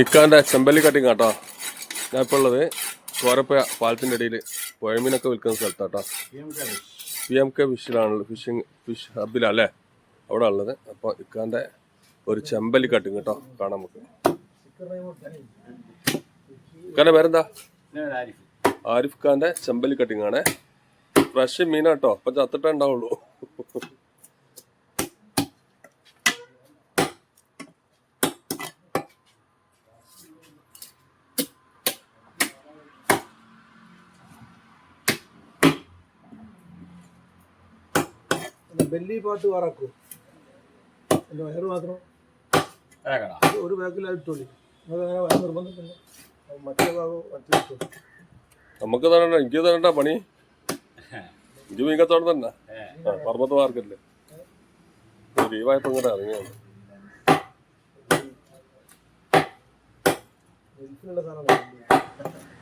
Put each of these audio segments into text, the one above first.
ഇക്കാന്റെ ചെമ്പല്ലി കട്ടിങ് കേട്ടോ ഞാൻ ഇപ്പോൾ ഉള്ളത് കോരപ്പുഴ പാലത്തിന്റെ ഇടയിൽ പുഴമീനൊക്കെ വിൽക്കുന്ന സ്ഥലത്താട്ടോ. പി എം കെ ഫിഷിലാണുള്ളത് ഫിഷിങ് ഫിഷ് ഹബിലല്ലേ അവിടെ ഉള്ളത്. അപ്പോൾ ഇക്കാന്റെ ഒരു ചെമ്പല്ലി കട്ടിങ് കേട്ടോ കാണാൻ നമുക്ക്. ഇക്കാന്റെ പേരെന്താ? ആരിഫ്. ഖാന്റെ ചെമ്പല്ലി കട്ടിങ് ആണേ. ഫ്രഷ് മീനാട്ടോ അപ്പം ചത്തിട്ടേ ഉണ്ടാവുള്ളൂ. ബെല്ലി പാട്ട് വറക്കൂ എന്റെ വയറ് മാത്രം. ഒരു ബാക്കിലായിട്ടോളി നിങ്ങൾക്ക് അങ്ങനെ വയറ് നിർബന്ധമില്ല മറ്റേ ഭാഗം മറ്റേ നമുക്ക് തരണ്ട എനിക്ക് തരണ്ട പണി. എനിക്ക് മീങ്കത്തോടെ തന്നെ. പർവത മാർക്കറ്റിൽ ലീവായപ്പോ ഇങ്ങോട്ട് ഇറങ്ങിയാണ് സാധനം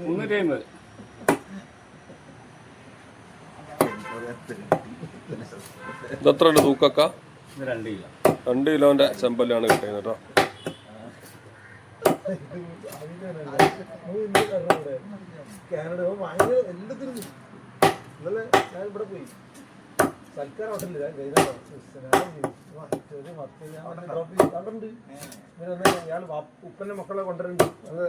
മുന്നൂറ്റി അമ്പത് ഇതെത്ര ഉണ്ട് തൂക്കക്ക? രണ്ട് കിലോ. രണ്ട് കിലോന്റെ ചെമ്പല്ലാണ് കിട്ടുന്നത് കേട്ടോ കാനഡ ഭയങ്കര എല്ലാത്തിനും ഇന്നലെ ഞാൻ ഇവിടെ പോയി സൽക്കാർ ഹോട്ടലിൽ ഇയാൾ ഉപ്പന്റെ മക്കളെ കൊണ്ടുവരുന്നുണ്ട് അത്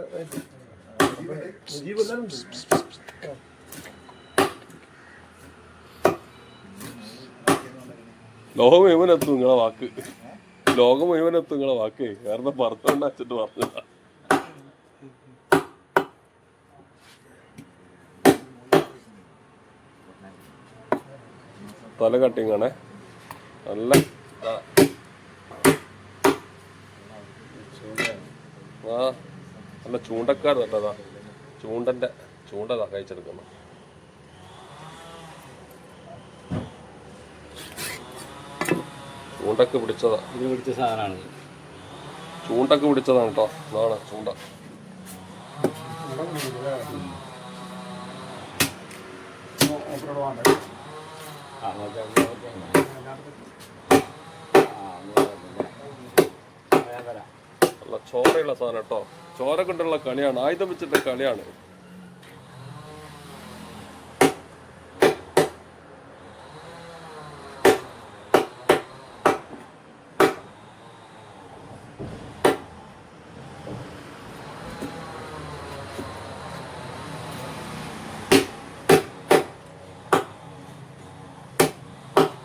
ലോകം മുഴുവൻ എത്തും നിങ്ങളെ വാക്ക്. ലോകം മുഴുവൻ എത്തും നിങ്ങളെ വാക്ക്. കാരണം ഭർത്തണ്ട അച്ഛട്ട് പറഞ്ഞു തല കട്ടിങ് ആണേ. നല്ല നല്ല ചൂണ്ടക്കാർ നല്ലതാ. ചൂണ്ടന്റെ ചൂണ്ട കഴിച്ചെടുക്കണം ചൂണ്ടക്ക് പിടിച്ചതാ. ഇത് പിടിച്ച സാധനമാണ് ചൂണ്ടക്ക് പിടിച്ചതാണ് കേട്ടോ ഇതാണ് ചൂണ്ട. ചോറയുള്ള നല്ല ചോരയുള്ള സാധനം കേട്ടോ ചോര കൊണ്ടുള്ള കളിയാണ് ആയുധം വെച്ചിട്ട് കളിയാണ്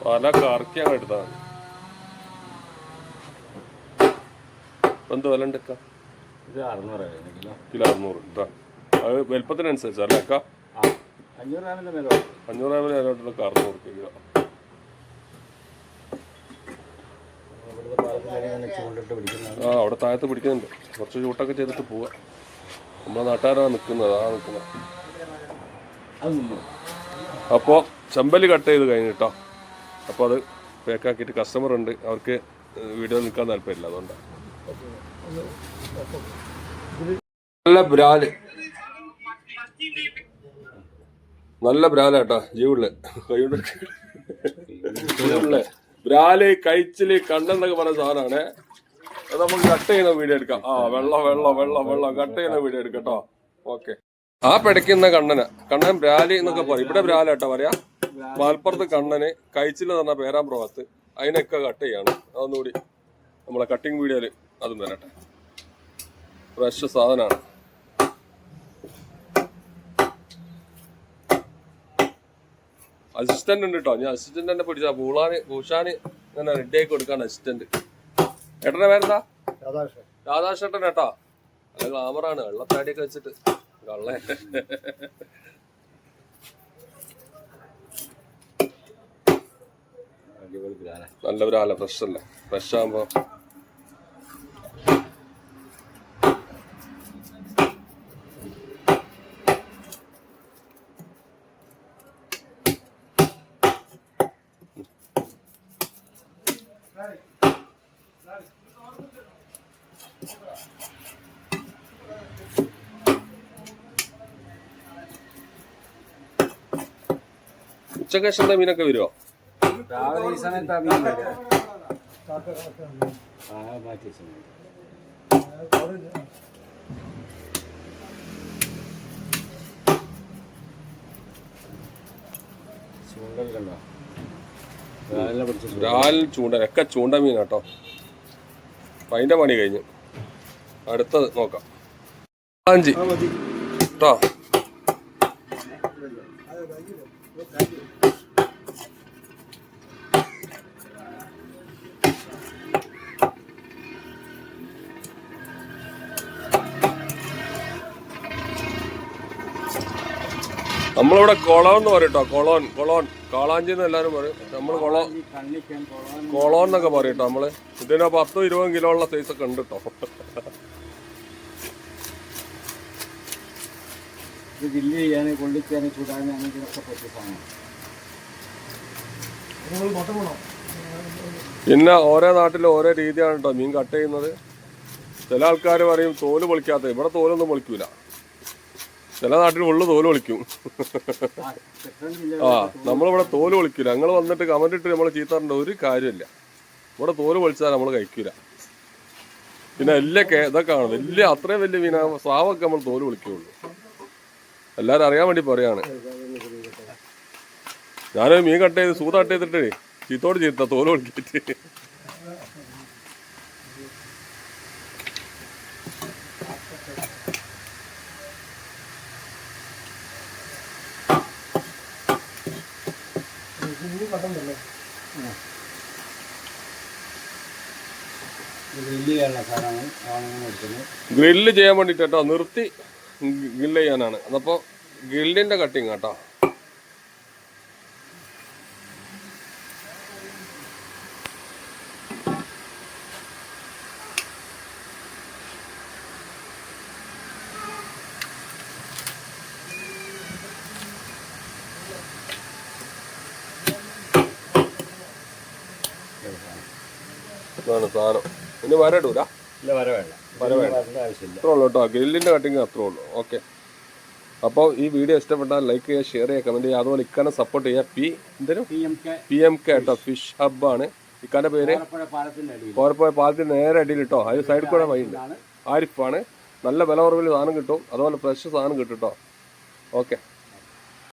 പല കറക്കി അങ്ങ് എടുത്താൽ മതി ഇപ്പൊ എന്ത് വില? ഇത് അറുന്നൂറ് രൂപ കിലോ? കിലോ അറുന്നൂറ്. കേട്ടോ അത് വലുപ്പത്തിനനുസരിച്ച് അല്ലേ അക്ക? ആ. അഞ്ഞൂറ് ഗ്രാമിന്റെ മേലെ. അഞ്ഞൂറ് അറുന്നൂറ് കിലോ. അവിടെ താഴത്ത് പിടിക്കുന്നുണ്ട്. കുറച്ച് ചൂട്ടൊക്കെ ചെയ്തിട്ട് പോവാ. നമ്മളെ നാട്ടുകാരാണ് നിൽക്കുന്നത് ആ നിൽക്കുന്നത് അപ്പോൾ ചെമ്പൽ കട്ട് ചെയ്ത് കഴിഞ്ഞു കേട്ടോ അപ്പോൾ അത് പേക്കാക്കിയിട്ട് കസ്റ്റമർ ഉണ്ട്. അവർക്ക് വീഡിയോ നിൽക്കാൻ താല്പര്യമില്ല. അതുകൊണ്ടാണ് നല്ല ബ്രാൽ നല്ല ബ്രാലാട്ടാ ജീവുള്ള. കൈകൊണ്ട് ജീവുള്ള. ബ്രാൽ കഴിച്ചിൽ കണ്ണെന്നൊക്കെ പറഞ്ഞ സാധനമാണ് അത് നമുക്ക് കട്ട് ചെയ്യുന്ന വീഡിയോ എടുക്കാം. ആ വെള്ളം വെള്ളം വെള്ളം വെള്ളം കട്ട് ചെയ്യുന്ന വീഡിയോ എടുക്കാം കേട്ടോ ഓക്കെ ആ പിടയ്ക്കുന്ന കണ്ണന് കണ്ണൻ ബ്രാലി എന്നൊക്കെ പറയും. ഇവിടെ ബ്രാലാട്ടോ പറയാ. മലപ്പുറത്ത് കണ്ണന് കഴിച്ചിൽ തന്ന പേരാമ്പ്രഭാത്ത്. അതിനൊക്കെ കട്ട് ചെയ്യാണ്. അതൊന്നുകൂടി നമ്മളെ കട്ടിങ് വീഡിയോയിൽ അതും വരട്ടെ. ഫ്രഷ് സാധനമാണ് അസിസ്റ്റന്റ് ഉണ്ട് കേട്ടോ ഞാൻ അസിസ്റ്റന്റ് തന്നെ പിടിച്ചാ. പൂളാന് പൂഷാന് ഇങ്ങനെ റെഡി ആക്കി കൊടുക്കാണ് അസിസ്റ്റന്റ് ഏട്ടനെ പേരെന്താ? രാധാകൃഷ്ണൻ. ഏട്ടാ. നല്ല ഗ്ലാമറാണ് വെള്ളത്താടിയൊക്കെ വെച്ചിട്ട്. കള്ളേ നല്ല ഒരു ആല ഫ്രഷ് അല്ലേ? ഫ്രഷ് ആകുമ്പോ ഉച്ചയ്ക്ക് ശേഷം മീനൊക്കെ വരുമോ രാവിലെ ഈ സമയത്ത് മീൻ രാവിലെ പിടിച്ച ചൂണ്ടൽ. രാൽ ചൂണ്ട ഒക്കെ ചൂണ്ട മീൻ കേട്ടോ അതിന്റെ പണി കഴിഞ്ഞു. അടുത്തത് നോക്കാം. അഞ്ചി കേട്ടോ നമ്മളിവിടെ കൊളോൺ എന്ന് പറയും കേട്ടോ കൊളോൺ കൊളോൻ കാളാഞ്ചി എന്ന് എല്ലാവരും പറയും. നമ്മൾ കൊളോ കൊളോൻ എന്നൊക്കെ പറയും കേട്ടോ നമ്മൾ. ഇതിന് പത്തും ഇരുപതും കിലോ ഉള്ള സൈസ് ഒക്കെ ഉണ്ട് കേട്ടോ ഇത് ജില്ല് ചെയ്യാൻ കൊള്ളിക്കാൻ ചൂടാൻ അങ്ങനെയൊക്കെ പറ്റിയ സാധനം. നിങ്ങൾ മുട്ട പോണോ പിന്നെ ഓരോ നാട്ടിലും ഓരോ രീതിയാണ് കേട്ടോ മീൻ കട്ട് ചെയ്യുന്നത്. ചില ആൾക്കാർ പറയും തോൽ പൊളിക്കാത്ത ഇവിടെ തോലൊന്നും പൊളിക്കൂല. ചില നാട്ടിൽ ഉള്ളു തോൽ വിളിക്കും ആ നമ്മളിവിടെ തോൽ വിളിക്കില്ല ഞങ്ങൾ വന്നിട്ട് കമന്റ് ഇട്ട് നമ്മൾ ചീത്താറിന്റെ ഒരു കാര്യമില്ല ഇവിടെ തോൽ വിളിച്ചാൽ നമ്മൾ കഴിക്കില്ല പിന്നെ വലിയ ഇതൊക്കെ ആണ്. വലിയ അത്രയും വലിയ മീന സ്രാവൊക്കെ നമ്മൾ തോൽ പൊളിക്കുള്ളൂ എല്ലാവരും അറിയാൻ വേണ്ടി പറയാണ്. ഞാനൊരു മീൻ കട്ട് ചെയ്ത് സൂത കട്ട് ചെയ്തിട്ടേ ചീത്തോട് ചീത്ത തോൽ പൊളിക്കിട്ട് ഗ്രില്ല് ചെയ്യാൻ വേണ്ടിട്ട് കേട്ടോ നിർത്തി ഗ്രില്ല് ചെയ്യാനാണ്. അതപ്പോ ഗ്രില്ലിന്റെ കട്ടിങ് കേട്ടോ. ഇതാണ് സാധനം. വരടൂല ഇല്ല വര വേണ്ട. വര വേണ്ട. വരേണ്ട ആവശ്യമില്ല. അത്രേ ഉള്ളൂ കേട്ടോ. ഗ്രില്ലിന്റെ കട്ടിങ് അത്രേ ഉള്ളൂ. ഓക്കെ. അപ്പോൾ ഈ വീഡിയോ ഇഷ്ടപ്പെട്ടാൽ ലൈക്ക് ചെയ്യുക ഷെയർ ചെയ്യുക കമന്റ് ചെയ്യുക. അതുപോലെ ഇക്കാനെ സപ്പോർട്ട് ചെയ്യുക. പി എന്തേലും പി എം കെ കേട്ടോ. ഫിഷ് ഹബ്ബാണ് ഇക്കാന്റെ പേര്? പോരപ്പോയ പാലത്തിന് നേരെ അടിയിൽ കേട്ടോ. അതിന് സൈഡിൽ കൂടെ ആണ്. ആരിഫാണ് നല്ല വില കുറവിൽ സാധനം കിട്ടും. അതുപോലെ ഫ്രഷ് സാധനം കിട്ടും കേട്ടോ. ഓക്കെ.